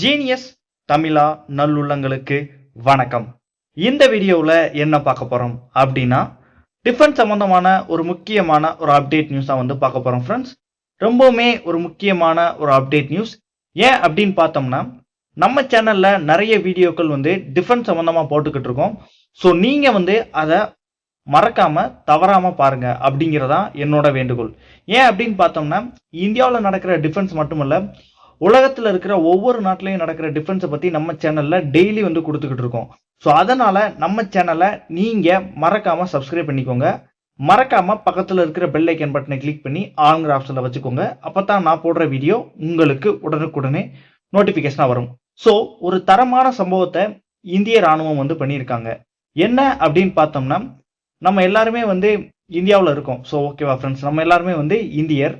Genius தமிழா நல்லுள்ளங்களுக்கு வணக்கம். இந்த வீடியோவில் என்ன பார்க்க போகிறோம் அப்படின்னா டிஃபென்ஸ் சம்மந்தமான ஒரு முக்கியமான ஒரு அப்டேட் நியூஸாக வந்து பார்க்க போகிறோம் ஃப்ரெண்ட்ஸ் ரொம்பவுமே ஒரு முக்கியமான ஒரு அப்டேட் நியூஸ் ஏன் அப்படின்னு பார்த்தோம்னா நம்ம சேனலில் நிறைய வீடியோக்கள் வந்து டிஃபென்ஸ் சம்மந்தமாக போட்டுக்கிட்டு இருக்கோம். ஸோ நீங்கள் வந்து அதை மறக்காம தவறாம பாருங்க அப்படிங்கிறதா என்னோட வேண்டுகோள். ஏன் அப்படின்னு பார்த்தோம்னா இந்தியாவில் நடக்கிற டிஃபென்ஸ் மட்டுமல்ல உலகத்தில் இருக்கிற ஒவ்வொரு நாட்டிலையும் நடக்கிற டிஃபென்ஸை பற்றி நம்ம சேனலில் டெய்லி வந்து கொடுத்துக்கிட்டு இருக்கோம். ஸோ அதனால் நம்ம சேனலை நீங்கள் மறக்காமல் சப்ஸ்கிரைப் பண்ணிக்கோங்க. மறக்காமல் பக்கத்தில் இருக்கிற பெல் ஐக்கன் பட்டனை கிளிக் பண்ணி ஆளுங்கிற ஆப்ஷனில் வச்சுக்கோங்க. அப்போ தான் நான் போடுற வீடியோ உங்களுக்கு உடனுக்குடனே நோட்டிஃபிகேஷனாக வரும். ஸோ ஒரு தரமான சம்பவத்தை இந்திய ராணுவம் வந்து பண்ணியிருக்காங்க. என்ன அப்படின்னு பார்த்தோம்னா நம்ம எல்லாருமே வந்து இந்தியாவில் இருக்கோம். ஸோ ஓகேவா ஃப்ரெண்ட்ஸ் நம்ம எல்லாருமே வந்து இந்தியர்.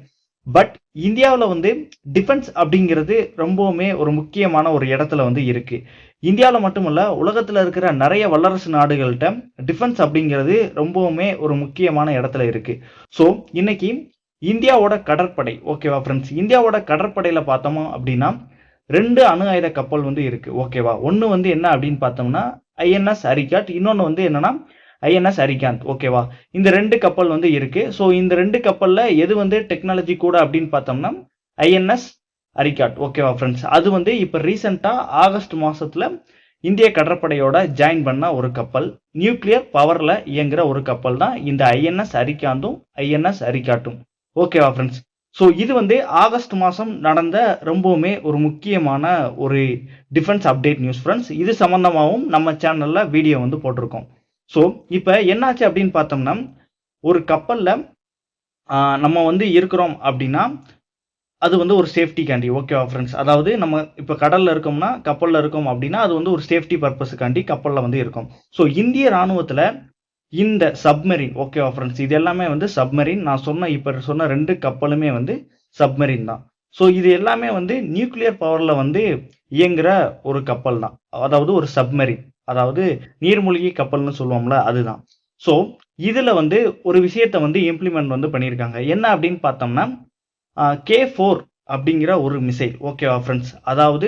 பட் இந்தியாவில் வந்து டிஃபென்ஸ் அப்படிங்கிறது ரொம்பவுமே ஒரு முக்கியமான ஒரு இடத்துல வந்து இருக்கு. இந்தியாவில் மட்டுமல்ல உலகத்தில் இருக்கிற நிறைய வல்லரசு நாடுகள்கிட்ட டிஃபென்ஸ் அப்படிங்கிறது ரொம்பவுமே ஒரு முக்கியமான இடத்துல இருக்கு. ஸோ இன்னைக்கு இந்தியாவோட கடற்படை ஓகேவா ஃப்ரெண்ட்ஸ் இந்தியாவோட கடற்படையில் பார்த்தோமோ அப்படின்னா ரெண்டு அணு ஆயுத கப்பல் வந்து இருக்கு ஓகேவா ஒன்று வந்து என்ன அப்படின்னு பார்த்தோம்னா ஐஎன்எஸ் அரிகாட் இன்னொன்று வந்து என்னன்னா ஐஎன்எஸ் அரிகாந்த் ஓகேவா இந்த ரெண்டு கப்பல் வந்து இருக்கு. ஸோ இந்த ரெண்டு கப்பலில் எது வந்து டெக்னாலஜி கூட அப்படின்னு பார்த்தோம்னா ஐஎன்எஸ் அரிகாட் ஓகேவா ஃப்ரெண்ட்ஸ் அது வந்து இப்போ ரீசெண்டாக ஆகஸ்ட் மாதத்தில் இந்திய கடற்படையோட ஜாயின் பண்ண ஒரு கப்பல் நியூக்ளியர் பவரில் இயங்குற ஒரு கப்பல் தான் இந்த ஐஎன்எஸ் அரிகாந்தும் ஐஎன்எஸ் அரிகாட்டும் ஓகேவா ஃப்ரெண்ட்ஸ் ஸோ இது வந்து ஆகஸ்ட் மாதம் நடந்த ரொம்பவுமே ஒரு முக்கியமான ஒரு டிஃபென்ஸ் அப்டேட் நியூஸ் ஃப்ரெண்ட்ஸ் இது சம்மந்தமாகவும் நம்ம சேனலில் வீடியோ வந்து போட்டிருக்கோம். ஸோ இப்போ என்னாச்சு அப்படின்னு பார்த்தோம்னா ஒரு கப்பலில் நம்ம வந்து இருக்கிறோம் அப்படின்னா அது வந்து ஒரு சேஃப்டிக்காண்டி ஓகேவா ஃப்ரெண்ட்ஸ் அதாவது நம்ம இப்போ கடலில் இருக்கோம்னா கப்பலில் இருக்கோம் அப்படின்னா அது வந்து ஒரு சேஃப்டி பர்பஸுக்காண்டி கப்பலில் வந்து இருக்கும். ஸோ இந்திய ராணுவத்தில் இந்த சப்மரின் ஓகேவா ஃப்ரெண்ட்ஸ் இது எல்லாமே வந்து சப்மரின் நான் சொன்ன இப்போ சொன்ன ரெண்டு கப்பலுமே வந்து சப்மரின் தான். ஸோ இது எல்லாமே வந்து நியூக்ளியர் பவரில் வந்து இயங்குகிற ஒரு கப்பல் தான். அதாவது ஒரு சப்மரின் அதாவது நீர்மூழ்கி கப்பல்னு சொல்லுவோம்ல அதுதான். ஸோ இதில் வந்து ஒரு விஷயத்த வந்து இம்ப்ளிமெண்ட் வந்து பண்ணியிருக்காங்க. என்ன அப்படின்னு பார்த்தோம்னா கே ஃபோர் அப்படிங்கிற ஒரு மிசைல் ஓகேவா ஃப்ரெண்ட்ஸ் அதாவது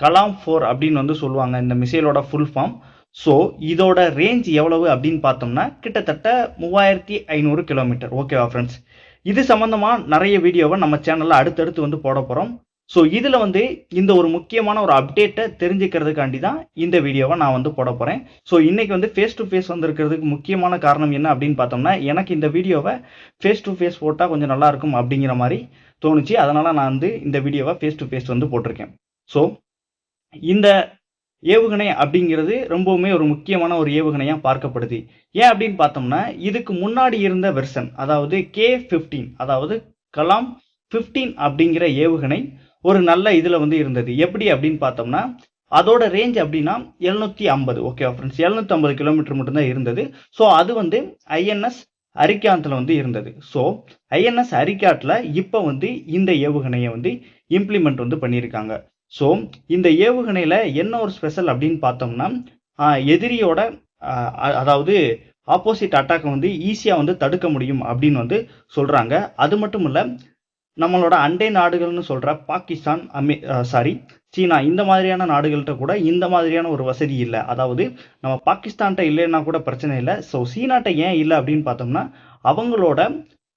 கலாம் ஃபோர் அப்படின்னு வந்து சொல்லுவாங்க இந்த மிசைலோட ஃபுல் ஃபார்ம் ஸோ இதோட ரேஞ்ச் எவ்வளவு அப்படின்னு பார்த்தோம்னா கிட்டத்தட்ட மூவாயிரத்தி ஐநூறு கிலோமீட்டர் ஓகேவா ஃப்ரெண்ட்ஸ் இது சம்மந்தமாக நிறைய வீடியோவை நம்ம சேனலில் அடுத்தடுத்து வந்து போட போகிறோம் ஸோ இதில் வந்து இந்த ஒரு முக்கியமான ஒரு அப்டேட்டை தெரிஞ்சுக்கிறதுக்காண்டி தான் இந்த வீடியோவை நான் வந்து போட போகிறேன் ஸோ இன்றைக்கி வந்து ஃபேஸ் டு ஃபேஸ் வந்திருக்கிறதுக்கு முக்கியமான காரணம் என்ன அப்படின்னு பார்த்தோம்னா எனக்கு இந்த வீடியோவை ஃபேஸ் டு ஃபேஸ் போட்டால் கொஞ்சம் நல்லாயிருக்கும் அப்படிங்கிற மாதிரி தோணுச்சு. அதனால் நான் வந்து இந்த வீடியோவை ஃபேஸ் டு ஃபேஸ் வந்து போட்டிருக்கேன். ஸோ இந்த ஏவுகணை அப்படிங்கிறது ரொம்பவுமே ஒரு முக்கியமான ஒரு ஏவுகணையாக பார்க்கப்படுது. ஏன் அப்படின்னு பார்த்தோம்னா இதுக்கு முன்னாடி இருந்த வெர்சன் அதாவது கே ஃபிஃப்டீன் அதாவது கலாம் ஃபிஃப்டீன் அப்படிங்கிற ஏவுகணை ஒரு நல்ல இதில் வந்து இருந்தது. எப்படி அப்படின்னு பார்த்தோம்னா அதோட ரேஞ்ச் அப்படின்னா எழுநூத்தி ஐம்பது. ஓகே ஃப்ரெண்ட்ஸ் எழுநூத்தி ஐம்பது கிலோமீட்டர் மட்டும்தான் இருந்தது. ஸோ அது வந்து ஐஎன்எஸ் அரிக்காந்தில் வந்து இருந்தது. ஸோ ஐஎன்எஸ் அரிக்காட்டில் இப்போ வந்து இந்த ஏவுகணையை வந்து இம்ப்ளிமெண்ட் வந்து பண்ணியிருக்காங்க. ஸோ இந்த ஏவுகணையில் என்ன ஒரு ஸ்பெஷல் அப்படின்னு பார்த்தோம்னா எதிரியோட அதாவது ஆப்போசிட் அட்டாக்கை வந்து ஈஸியாக வந்து தடுக்க முடியும் அப்படின்னு வந்து சொல்கிறாங்க அது மட்டும் இல்லை நம்மளோட அண்டை நாடுகள்னு சொல்கிற பாகிஸ்தான் அமெ சாரி சீனா இந்த மாதிரியான நாடுகள்கிட்ட கூட இந்த மாதிரியான ஒரு வசதி இல்லை. அதாவது நம்ம பாகிஸ்தான்கிட்ட இல்லைன்னா கூட பிரச்சனை இல்லை. ஸோ சீனாட்ட ஏன் இல்லை அப்படின்னு பார்த்தோம்னா அவங்களோட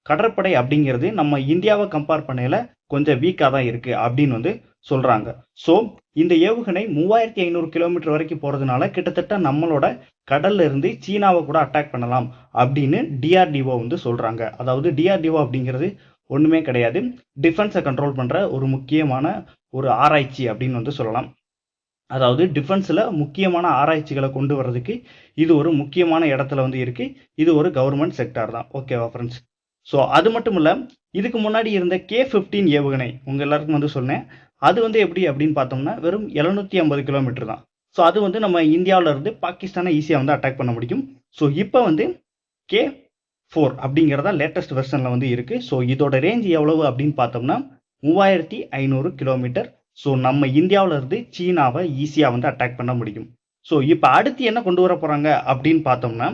கடற்படை அப்படிங்கிறது நம்ம இந்தியாவை கம்பேர் பண்ணையில் கொஞ்சம் வீக்காக தான் இருக்குது அப்படின்னு வந்து சொல்கிறாங்க ஸோ இந்த ஏவுகணை மூவாயிரத்தி ஐநூறு கிலோமீட்டர் வரைக்கும் போகிறதுனால கிட்டத்தட்ட நம்மளோட கடல்ல இருந்து சீனாவை கூட அட்டாக் பண்ணலாம் அப்படின்னு டிஆர்டிஓ வந்து சொல்கிறாங்க அதாவது டிஆர்டிஓ அப்படிங்கிறது ஒன்றுமே கிடையாது. டிஃபென்ஸை கண்ட்ரோல் பண்ணுற ஒரு முக்கியமான ஒரு ஆராய்ச்சி அப்படின்னு வந்து சொல்லலாம். அதாவது டிஃபென்ஸில் முக்கியமான ஆராய்ச்சிகளை கொண்டு வர்றதுக்கு இது ஒரு முக்கியமான இடத்துல வந்து இருக்குது இது ஒரு கவர்மெண்ட் செக்டார் தான். ஓகேவா ஃப்ரெண்ட்ஸ் ஸோ அது மட்டும் இல்லை இதுக்கு முன்னாடி இருந்த கே ஃபிஃப்டீன் ஏவுகணை உங்கள் எல்லாருக்கும் வந்து சொன்னேன். அது வந்து எப்படி அப்படின்னு பார்த்தோம்னா வெறும் எழுநூற்றி ஐம்பது கிலோமீட்டர் தான். ஸோ அது வந்து நம்ம இந்தியாவிலேருந்து பாகிஸ்தானை ஈஸியாக வந்து அட்டாக் பண்ண முடியும். ஸோ இப்போ வந்து கே ஃபோர் அப்படிங்கிறதா லேட்டஸ்ட் வெர்ஷனில் வந்து இருக்குது ஸோ இதோட ரேஞ்ச் எவ்வளவு அப்படின்னு பார்த்தோம்னா மூவாயிரத்தி ஐநூறு கிலோமீட்டர் ஸோ நம்ம இந்தியாவில் இருந்து சீனாவை ஈஸியாக வந்து அட்டாக் பண்ண முடியும். ஸோ இப்போ அடுத்து என்ன கொண்டு வர போகிறாங்க அப்படின்னு பார்த்தோம்னா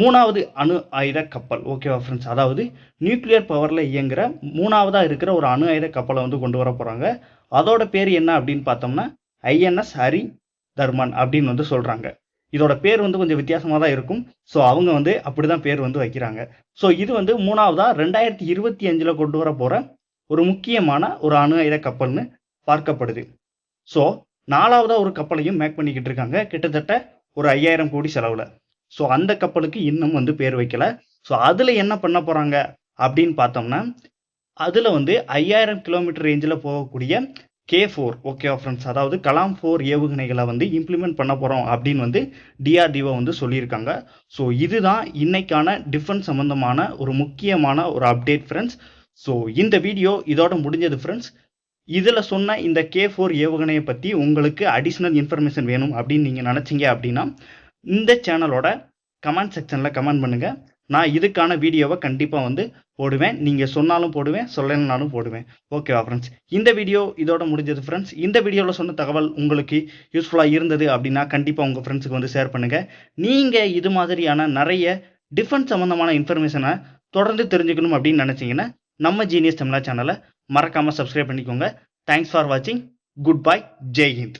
மூணாவது அணு ஆயுத கப்பல். ஓகேவா ஃப்ரெண்ட்ஸ் அதாவது நியூக்ளியர் பவரில் இயங்குகிற மூணாவதாக இருக்கிற ஒரு அணு ஆயுத கப்பலை வந்து கொண்டு வர போகிறாங்க அதோட பேர் என்ன அப்படின்னு பார்த்தோம்னா ஐஎன்எஸ் ஹரி தர்மன் அப்படின்னு வந்து சொல்கிறாங்க இதோட பேர் வந்து கொஞ்சம் வித்தியாசமாக தான் இருக்கும். ஸோ அவங்க வந்து அப்படி தான் பேர் வந்து வைக்கிறாங்க. ஸோ இது வந்து மூணாவதாக ரெண்டாயிரத்தி இருபத்தி அஞ்சில் கொண்டு வர போகிற ஒரு முக்கியமான ஒரு அணு ஆயுத கப்பல்னு பார்க்கப்படுது. ஸோ நாலாவதாக ஒரு கப்பலையும் மேக் பண்ணிக்கிட்டு இருக்காங்க. கிட்டத்தட்ட ஒரு ஐயாயிரம் கோடி செலவில். ஸோ அந்த கப்பலுக்கு இன்னும் வந்து பேர் வைக்கல. ஸோ அதில் என்ன பண்ண போகிறாங்க அப்படின்னு பார்த்தோம்னா அதில் வந்து ஐயாயிரம் கிலோமீட்டர் ரேஞ்சில் போகக்கூடிய கே ஃபோர் ஓகேவா ஃப்ரெண்ட்ஸ் அதாவது கலாம் ஃபோர் ஏவுகணைகளை வந்து இம்ப்ளிமெண்ட் பண்ண போகிறோம் அப்படின்னு வந்து டிஆர்டிஓ வந்து சொல்லியிருக்காங்க. ஸோ இதுதான் இன்னைக்கான டிஃபென்ஸ் சம்மந்தமான ஒரு முக்கியமான ஒரு அப்டேட் ஃப்ரெண்ட்ஸ் ஸோ இந்த வீடியோ இதோட முடிஞ்சது ஃப்ரெண்ட்ஸ் இதில் சொன்ன இந்த கே ஃபோர் ஏவுகணையை பற்றி உங்களுக்கு அடிஷ்னல் இன்ஃபர்மேஷன் வேணும் அப்படின்னு நீங்கள் நினச்சிங்க அப்படின்னா இந்த சேனலோட கமெண்ட் செக்ஷனில் கமெண்ட் பண்ணுங்கள் நான் இதுக்கான வீடியோவை கண்டிப்பாக வந்து போடுவேன். நீங்கள் சொன்னாலும் போடுவேன் சொல்லலைனாலும் போடுவேன். ஓகேவா ஃப்ரெண்ட்ஸ் இந்த வீடியோ இதோட முடிஞ்சது ஃப்ரெண்ட்ஸ் இந்த வீடியோவில் சொன்ன தகவல் உங்களுக்கு யூஸ்ஃபுல்லாக இருந்தது அப்படின்னா கண்டிப்பாக உங்கள் ஃப்ரெண்ட்ஸுக்கு வந்து ஷேர் பண்ணுங்கள் நீங்கள் இது மாதிரியான நிறைய டிஃபென்ஸ் சம்மந்தமான இன்ஃபர்மேஷனை தொடர்ந்து தெரிஞ்சுக்கணும் அப்படின்னு நினச்சிங்கன்னா நம்ம ஜீனியஸ் தமிழா சேனலை மறக்காமல் சப்ஸ்கிரைப் பண்ணிக்கோங்க. தேங்க்ஸ் ஃபார் வாட்சிங் குட் பை ஜெய் ஹிந்த்